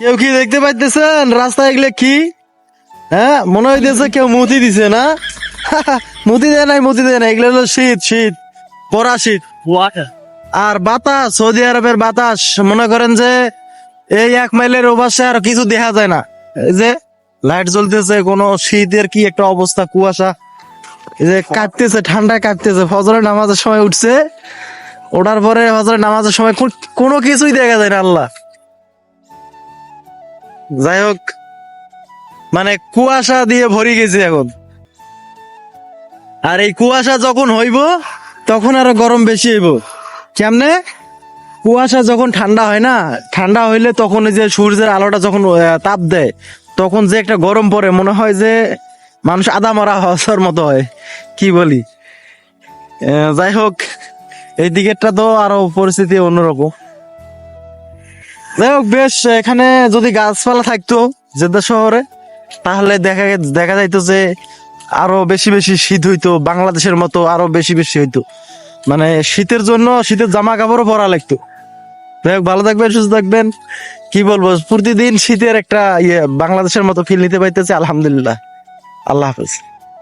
কেউ কি দেখতে পাইতেছেন? রাস্তায় এগুলো কি? হ্যাঁ মনে হইতেছে কেউ মুতি দিছে না? মুতি দেয় নাই মুতি দেয় না এগুলো হলো শীত শীত পরা শীত। আর বাতাস সৌদি আরবের বাতাস। মনে করেন যে এই এক মাইলের ওপাশে আর কিছু দেখা যায় না। এই যে লাইট জ্বলতেছে কোনো শীতের কি একটা অবস্থা কুয়াশা। এই যে কাঁপতেছে ঠান্ডায় কাঁপতেছে ফজরের নামাজের সময় উঠছে। ওঠার পরে ফজরের নামাজের সময় কোনো কিছুই দেখা যায় না আল্লাহ। যাই হোক মানে কুয়াশা দিয়ে ভরে গেছে এখন। আর এই কুয়াশা যখন হইব, তখন আরও গরম বেশি হইব। কেমনে? কুয়াশা যখন ঠান্ডা হয় না, ঠান্ডা হইলে তখন যে সূর্যের আলোটা যখন তাপ দেয়, তখন যে একটা গরম পড়ে, মনে হয় যে মানুষ আদা মারা হওয়ার মতো হয়। কি বলি? যাই হোক এই দিকেরটা তো আরও পরিস্থিতি অন্যরকম। যাই হোক, বেশ, এখানে যদি গাছপালা থাকতো জেদ্দা শহরে, তাহলে দেখা দেখা যাইতো যে আরও বেশি বেশি শীত হইতো, বাংলাদেশের মতো আরও বেশি বেশি হইতো। মানে শীতের জন্য শীতের জামা কাপড়ও পরা লাগতো। যাই হোক, ভালো থাকবেন, সুস্থ থাকবেন। কি বলব, প্রতিদিন শীতের একটা ইয়ে বাংলাদেশের মতো ফিল নিতে পাইতেছে, আলহামদুলিল্লাহ। আল্লাহ হাফেজ।